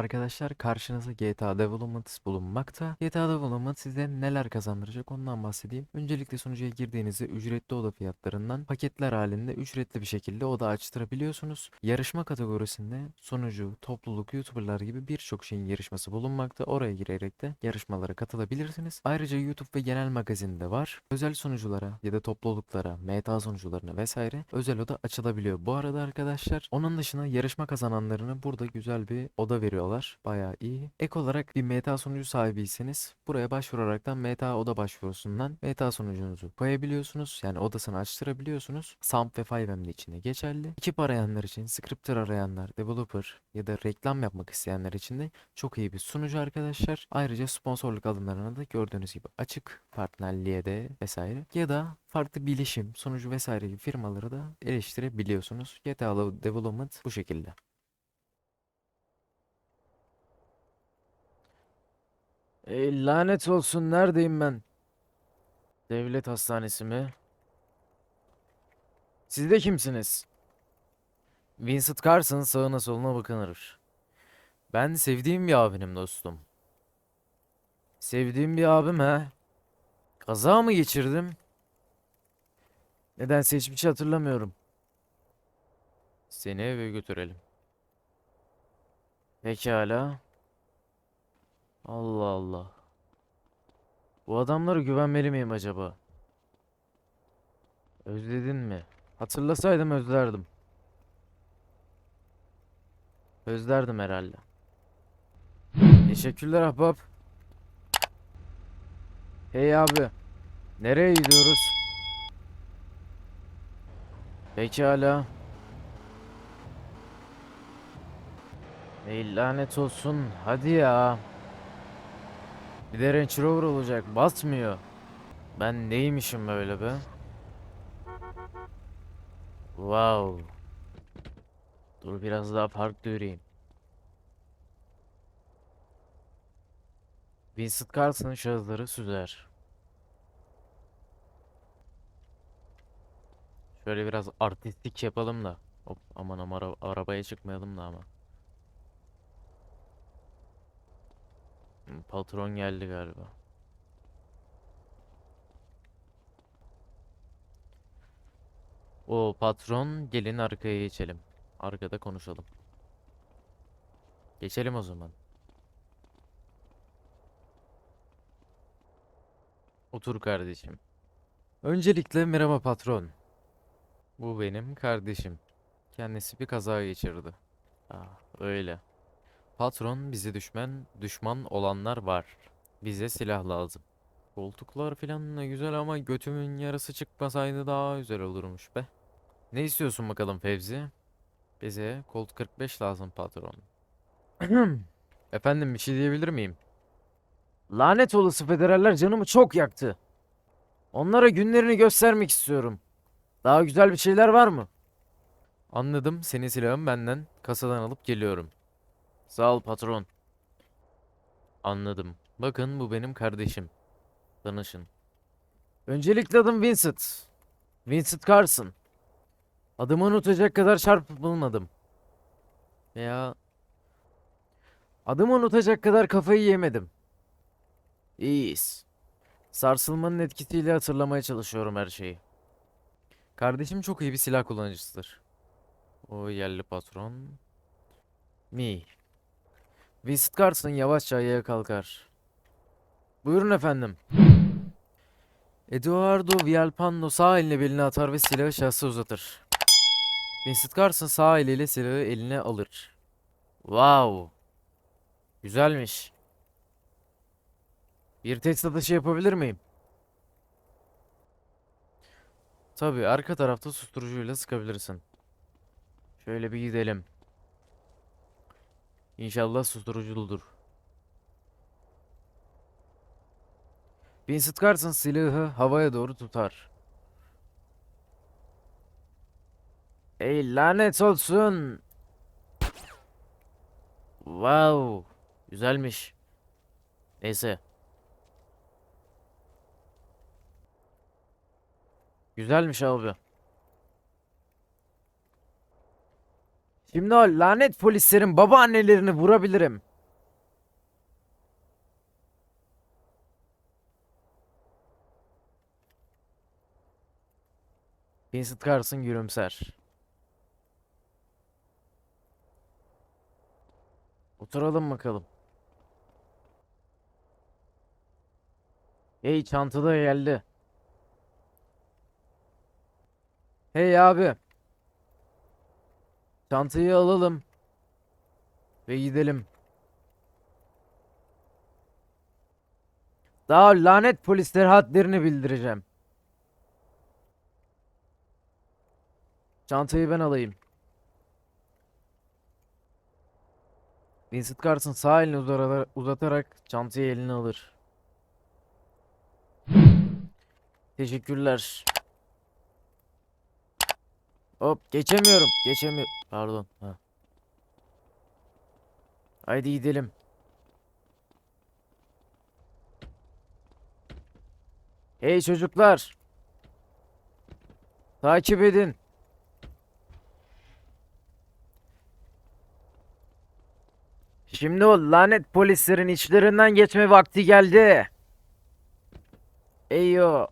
Arkadaşlar karşınızda GTA Development bulunmakta. GTA Development size neler kazandıracak ondan bahsedeyim. Öncelikle sunucuya girdiğinizde ücretli oda fiyatlarından paketler halinde ücretli bir şekilde oda açtırabiliyorsunuz. Yarışma kategorisinde sunucu, topluluk, youtuberlar gibi birçok şeyin yarışması bulunmakta. Oraya girerek de yarışmalara katılabilirsiniz. Ayrıca YouTube ve genel magazinde var. Özel sunuculara ya da topluluklara, meta sunucularına vesaire özel oda açılabiliyor. Bu arada arkadaşlar onun dışında yarışma kazananlarına burada güzel bir oda veriyorlar. Bayağı iyi. Ek olarak bir meta sunucu sahibiyseniz buraya başvuraraktan meta oda başvurusundan meta sunucunuzu koyabiliyorsunuz. Yani odasını açtırabiliyorsunuz. SAMP ve 5M'de içinde geçerli. Ekip arayanlar için, scripter arayanlar, developer ya da reklam yapmak isteyenler için de çok iyi bir sunucu arkadaşlar. Ayrıca sponsorluk alımlarına da gördüğünüz gibi açık partnerliğe de vesaire ya da farklı bilişim, sunucu vesaire gibi firmaları da eleştirebiliyorsunuz. GTA Development bu şekilde. Ey lanet olsun neredeyim ben? Devlet hastanesi mi? Siz de kimsiniz? Vincent Carson sağına soluna bakınır. Ben sevdiğim bir abinim dostum. Sevdiğim bir abim he. Kaza mı geçirdim? Nedense hiçbir şey hatırlamıyorum. Seni eve götürelim. Pekala. Allah Allah. Bu adamlara güvenmeli miyim acaba? Özledin mi? Hatırlasaydım özlerdim. Özlerdim herhalde. Teşekkürler ahbap. Hey abi. Nereye gidiyoruz? Pekala. Ey lanet olsun. Hadi ya. Bir de Range Rover olacak. Basmıyor. Ben neymişim böyle be? Wow. Dur biraz daha farklı yürüyeyim. Vincent Carson şahısları süzer. Şöyle biraz artistik yapalım da. Hop aman aman ara- arabaya çıkmayalım da ama. Patron geldi galiba. O patron gelin arkaya geçelim. Arkada konuşalım. Geçelim o zaman. Otur kardeşim. Öncelikle merhaba patron. Bu benim kardeşim. Kendisi bir kaza geçirdi. Ah, öyle. Patron bize düşman, düşman olanlar var. Bize silah lazım. Koltuklar falan ne güzel ama götümün yarısı çıkmasaydı daha güzel olurmuş be. Ne istiyorsun bakalım Fevzi? Bize Colt 45 lazım patron. Efendim bir şey diyebilir miyim? Lanet olası federaller canımı çok yaktı. Onlara günlerini göstermek istiyorum. Daha güzel bir şeyler var mı? Anladım. Senin silahın benden. Kasadan alıp geliyorum. Sağ ol patron. Anladım. Bakın bu benim kardeşim. Tanışın. Öncelikle adım Vincent. Vincent Carson. Adımı unutacak kadar çarpılmadım. Veya adımı unutacak kadar kafayı yemedim. İyiyiz. Sarsılmanın etkisiyle hatırlamaya çalışıyorum her şeyi. Kardeşim çok iyi bir silah kullanıcısıdır. O yerli patron. Mi. Vincent Carson yavaşça ayağa kalkar. Buyurun efendim. Eduardo Villalpando sağ eline beline atar ve silahı şahsa uzatır. Vincent Carson sağ eliyle silahı eline alır. Wow. Güzelmiş. Bir test atışı yapabilir miyim? Tabii arka tarafta susturucuyla sıkabilirsin. Şöyle bir gidelim. İnşallah susturuculudur. Vincent Carson silahı havaya doğru tutar. Ey lanet olsun. Wow. Güzelmiş. Neyse. Güzelmiş abi. Şimdi o lanet polislerin babaannelerini vurabilirim. Vincent Carson gülümser. Oturalım bakalım. Hey çantada geldi. Hey abi. Çantayı alalım. Ve gidelim. Daha lanet polisler hadlerini bildireceğim. Çantayı ben alayım. Vincent Carson sağ elini uzatarak çantayı eline alır. Teşekkürler. Hop geçemiyorum. Geçemiyorum. Pardon. Ha. Haydi gidelim. Hey çocuklar. Takip edin. Şimdi o lanet polislerin içlerinden geçme vakti geldi. Eyyo.